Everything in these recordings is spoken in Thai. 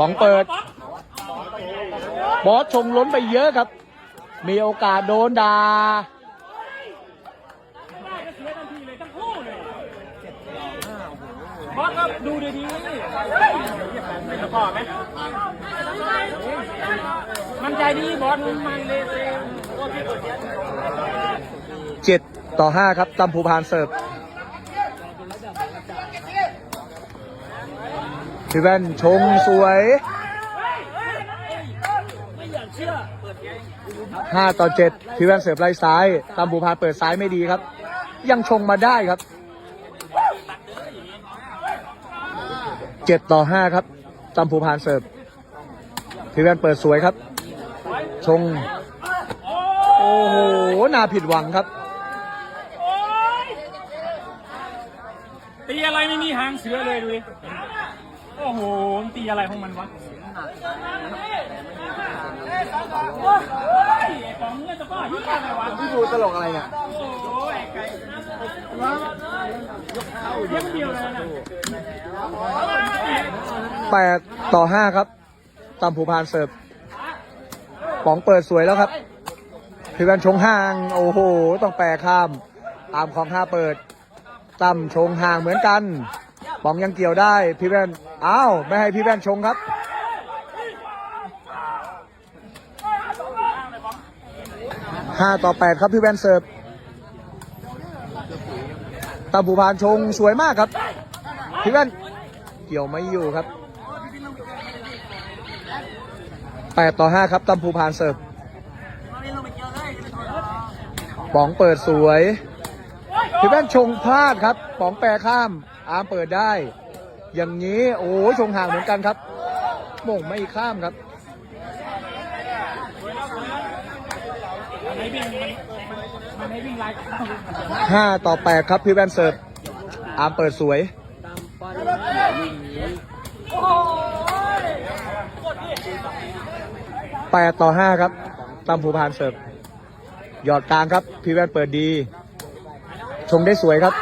ป๋องเปิด บอสชงล้นไปเยอะครับ มีโอกาสโดนดา่าได้ก็เสียทับดูดีๆเป็นตะกร้อไหมมันใจดีบอสมันเลยเซเจ็ดต่อห้าครับตัมพูพานเสิร์ฟ พี่แว่นชงสวยห้าต่อเจ็ดพี่แว่นเสิร์ฟไล่ซ้ายตัมพูพาเปิดซ้ายไม่ดีครับ ยังชงมาได้ครับเจ็ดต่อห้าครับตัมพูพานเสิร์ฟพี่แว่นเปิดสวยครับ ชง โอ้โหน่าผิดหวังครับตีอะไรไม่มีหางเสือเลยดูดิ โอ้โหมันตีอะไรของมันวะโอ้ยไอ้ของเงื่อนตะกร้อที่อะไรวะพี่ดูตลกอะไรเนี่ยโอ้ยไก่เยี่ยมเดียวเลยนะแปดต่อห้าครับตามผูพานเสิร์ฟป๋องเปิดสวยแล้วครับพี่แวนชงห่าง โอ้โห ต้องแปรข้าม ตามของห้าเปิดตั้มชงห่างเหมือนกันป๋องยังเกี่ยวได้พี่แวน อ้าว ไม่ให้พี่แวนชงครับ ห้าต่อแปดครับพี่แวนเสิร์ฟตามผูพานชงสวยมากครับ พี่แว่นเกี่ยวไม่อยู่ครับ8ต่อ5ครับตัมพูพานเสิร์ฟป๋องเปิดสวย พี่แว่นชงพลาดครับป๋องแปรข้าม อาร์มเปิดได้ อย่างนี้โอ้ยชงห่างเหมือนกันครับโมงไม่ข้ามครับมันไม่วิ่งมันมันไม่วิ่งไล่เข้าต่อ8ครับพี่แวนเสิร์ฟอาร์มเปิดสวย8ต่อ5ครับตั้มพูพานเสิร์ฟหยอดกลางครับ พี่แวนเปิดดี ชงได้สวยครับ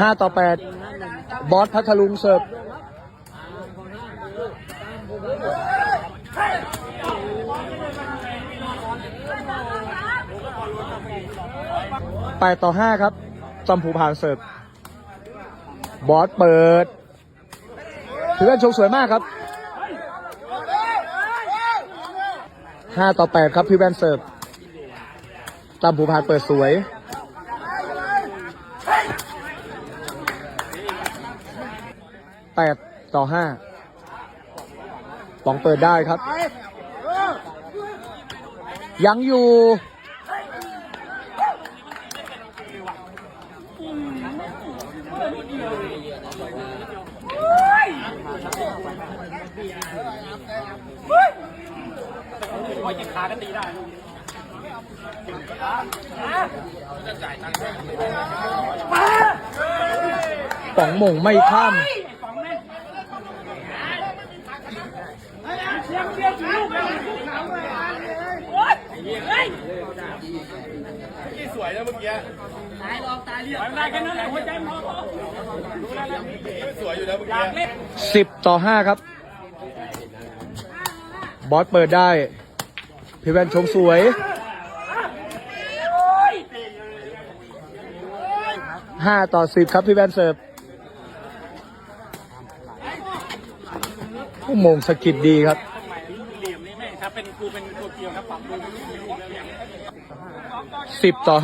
5ต่อ8บอสพัทลุงเสิร์ฟ8ต่อ5ครับตัมพูพานเสิร์ฟบอสเปิดพี่แว่นชงสวยมากครับ5ต่อ8ครับพี่แวนเสิร์ฟตามผูพานเปิดสวย 8ต่อ5ป๋องเปิดได้ครับ ยังอยู่ พอยิงขาก็ตีได้ป๋องหม่งไม่ข้ามเชียงเชียงลูกแล้วโอ๊ยเฮ้ยส วยแล้วเมื่อกี้ตายลองตายเรียบได้แค่นั้นแหละหัวใจพอดูแลแล้วสวยอยู่แล้วเมื่อกี้อยากเล่น10ต่อ5ครับ บอสเปิดได้ พี่แว่นชงสวย5ต่อ10ครับพี่แว่นเสิร์ฟผู้มงสกิดดีครับเหลี่ยมนี่แม่งถ้าเป็นกูเป็นตัวเกียวครับปรับดูไม่รู้แล้ว เนี่ย10ต่อ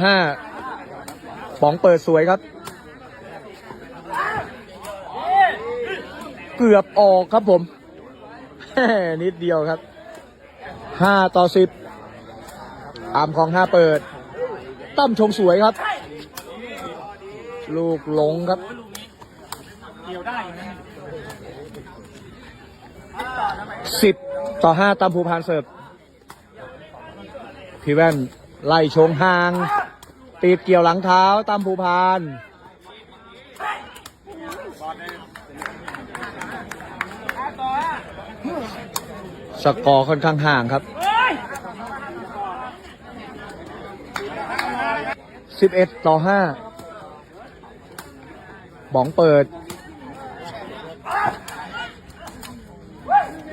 5ป๋องเปิดสวยครับ เกือบออกครับผมนิดเดียวครับ5ต่อ10อามของ5เปิด ตั้มชงสวยครับ ลูกหลงครับเกี่ยวได้อยู่นะ10ต่อ5ตั้มภูพานเสิร์ฟ พี่แว่นไล่ชงห่าง ตีดเกี่ยวหลังเท้าตามภูพานสกอร์ค่อนข้างห่างครับ 11 ต่อ 5 บองเปิด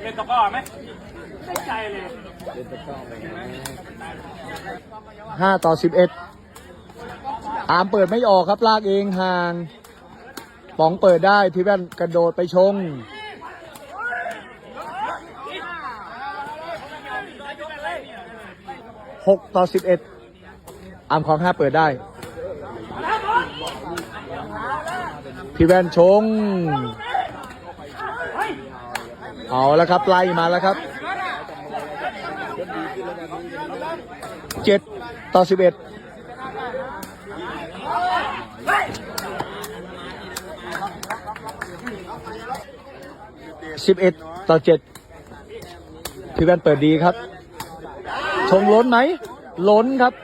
เล่นตะก้อไหมไม่ใจเลย ห้าต่อสิบเอ็ดอามเปิดไม่ออกครับลากเองห่าง ป๋องเปิดได้พี่แว่นกระโดดไปชง หกต่อสิบเอ็ดอามของห้าเปิดได้ พี่แว่นชง เอาแล้วครับไล่มาแล้วครับ เจ็ดต่อสิบเอ็ดสิบเอ็ดต่อเจ็ดพี่แว่นเปิดดีครับชงล้นไหม ล้นครับ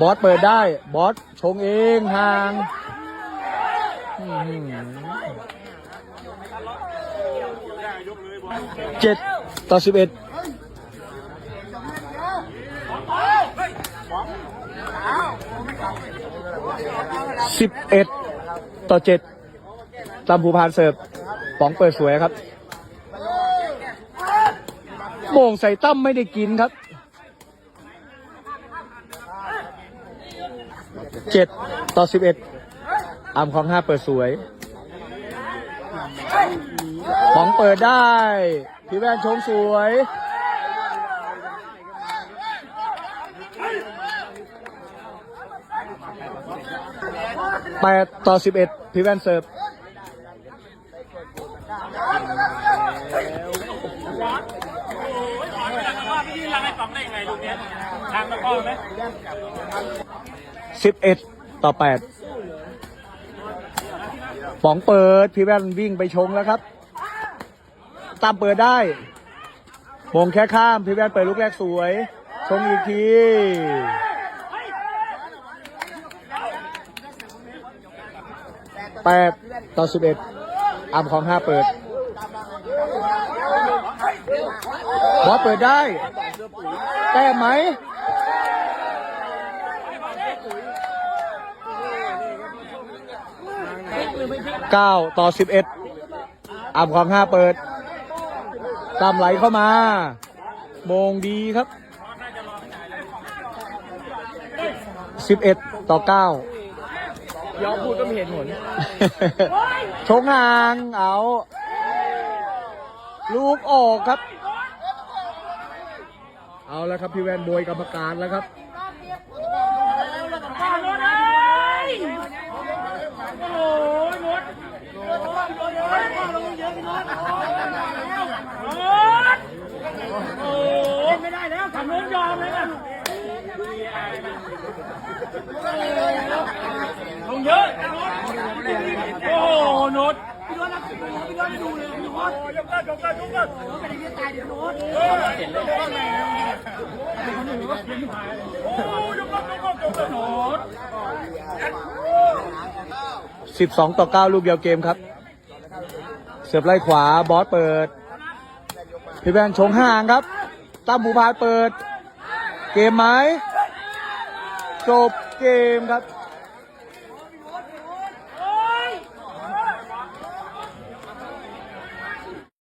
บอสเปิดได้ บอสชงเองห่างเจ็ดต่อสิบเอ็ด สิบเอ็ดต่อเจ็ดตามภูพานเสิร์ฟป๋องเปิดสวยครับโมงใส่ตั้มไม่ได้กินครับเจ็ดต่อสิบเอ็ดอามของห้าเปิดสวย ของเปิดได้ พี่แว่นชงสวย 8 ต่อ 11พีแวนเซิร์ฟสิบเอ็ดต่อแปดป๋องเปิด พี่แว่นวิ่งไปชงแล้วครับ ตามเปิดได้มงแค่ข้าม พี่แว่นเปิดลูกแรกสวย ชงอีกที แปดต่อสิบเอ็ดอัมของห้าเปิด บอสเปิดได้ แต้มไหมเก้าต่อสิบเอ็ดอัมของห้าเปิดตามไหลเข้ามา โมงดีครับสิบเอ็ดต่อเก้า ย้อมพูดก็ไม่เห็นผลชงห่างเอา ลูกออกครับ เอาแล้วครับพี่แวนโบยกรรมการแล้วครับ ข้าวรถเลยโอ้ยรถโอ้ยไม่ได้แล้วทำนู้นยอมเลยนะลงเยอะโอ้โห พี่รถนะพี่รถพี่รถได้ดูเลยพี่รถยกกันยกกันยกกันไม่ได้เรียตายเดี๋ยวนุชโอ้ยยกกันยกกันยกกันนุชสิบสองต่อเก้าลูกเดียวเกมครับ เสียบไล่ขวาบอสเปิด พี่แวนชงห่างครับตั้มภูพานเปิด เกมไหมจบเกมครับ